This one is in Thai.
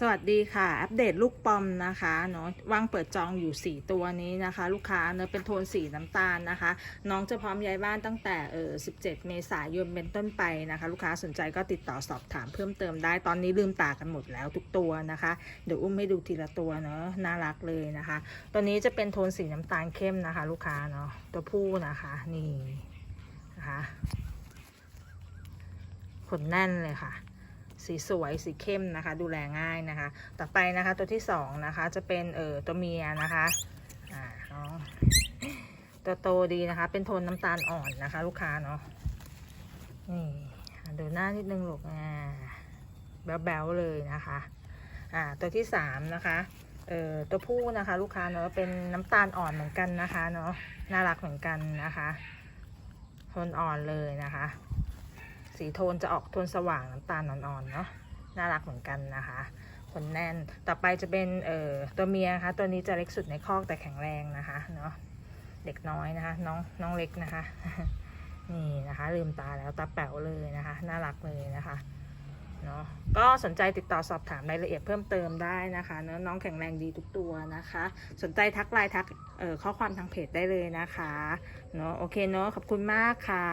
สวัสดีค่ะ อัปเดตลูกปอมนะคะเนาะว่างเปิดจองอยู่ 4 ตัวนี้นะคะ ลูกค้าเนาะเป็นโทนสีน้ำตาลนะคะ น้องจะพร้อมย้ายบ้านตั้งแต่เออ17 เมษายนเป็นต้นไปนะคะ ลูกค้าสนใจก็ติดต่อสอบถามเพิ่มเติมได้ตอนนี้ลืมตากันหมดแล้วทุกตัวนะคะ เดี๋ยวอุ้มให้ดูทีละตัวเนาะน่ารักเลยนะคะ ตัวนี้จะเป็นโทนสีน้ำตาลเข้มนะคะ ลูกค้าเนาะตัวผู้นะคะนี่นะคะขนแน่นเลยค่ะ สีสวยสีเข้มนะคะ ดูแลง่ายนะคะ ต่อไปนะคะตัวที่สองนะคะจะเป็นเออตัวเมียนะคะอ่าน้องตัวโตดีนะคะ เป็นโทนน้ำตาลอ่อนนะคะ ลูกค้าเนาะนี่ดูหน้านิดนึงลูกอ่าแบ๊วๆเลยนะคะอ่าตัวที่สามนะคะเอ่อตัวผู้นะคะลูกค้าเนาะเป็นน้ำตาลอ่อนเหมือนกันนะคะเนาะน่ารักเหมือนกันนะคะโทนอ่อนเลยนะคะ สีโทนจะออกโทนสว่างน้ำตาลอ่อนๆเนาะน่ารักเหมือนกันนะคะขนแน่นต่อไปจะเป็นเอ่อตัวเมียนะคะตัวนี้จะเล็กสุดในคอกแต่แข็งแรงนะคะเนาะเด็กน้อยนะคะน้องน้องเล็กนะคะ นี่นะคะลืมตาแล้วตาแป๋วเลยนะคะ น่ารักเลยนะคะเนาะก็สนใจติดต่อสอบถามรายละเอียดเพิ่มเติมได้นะคะเนาะน้องแข็งแรงดีทุกตัวนะคะ สนใจทักไลน์ทักเอ่อข้อความทางเพจได้เลยนะคะเนาะโอเคเนาะขอบคุณมากค่ะ